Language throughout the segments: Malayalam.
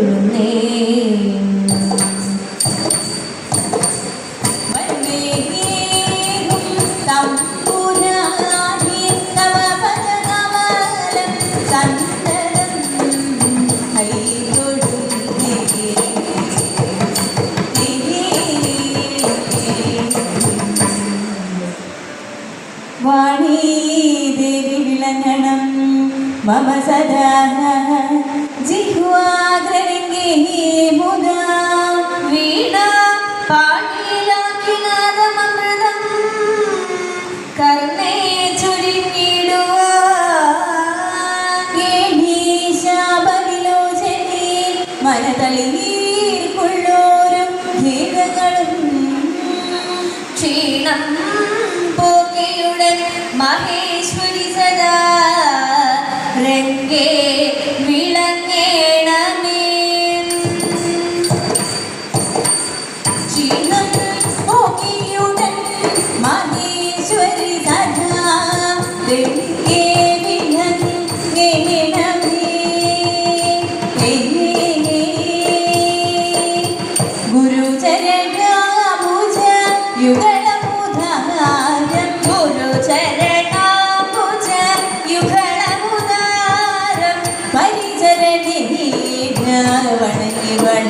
കുരുന്നേ ദേവി വിളങ്ങണം മമ സദാ Marre കളികൾ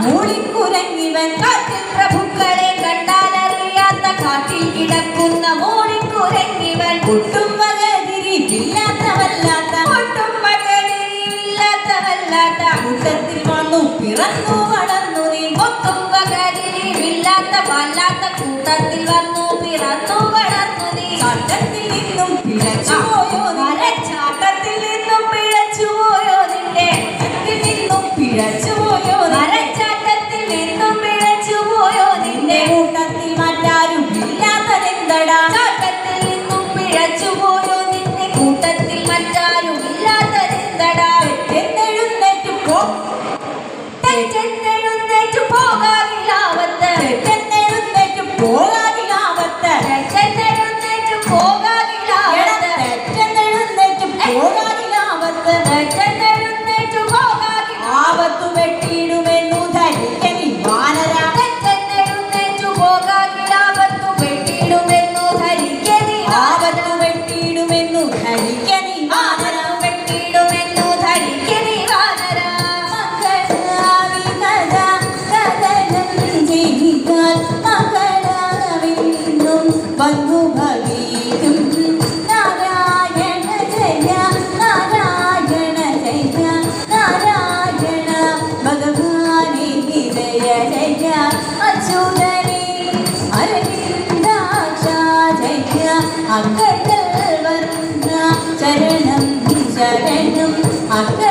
മൂളിക്കുരങ്ങിവൻ കാറ്റിൽ പ്രഭുക്കളെ കണ്ടാലറിയാത്ത കാറ്റിൽ കിടക്കുന്ന മൂളിക്കുരങ്ങിവൻ ഒട്ടും വകതിരിവില്ലാത്തവല്ലാത്ത ഒട്ടും വകതിരിവില്ലാത്തവല്ലാത്ത കൂട്ടത്തിൽ വന്നു പിറന്നു വളർന്നു നീ. ഒട്ടും വകതിരിവില്ലാത്ത വല്ലാത്ത കൂട്ടത്തിൽ വന്നു പിറന്നു വളർന്നു നീ. കാട്ടത്തിൽ നിന്നും പിഴച്ചു ശരണം ശരണം അക്ക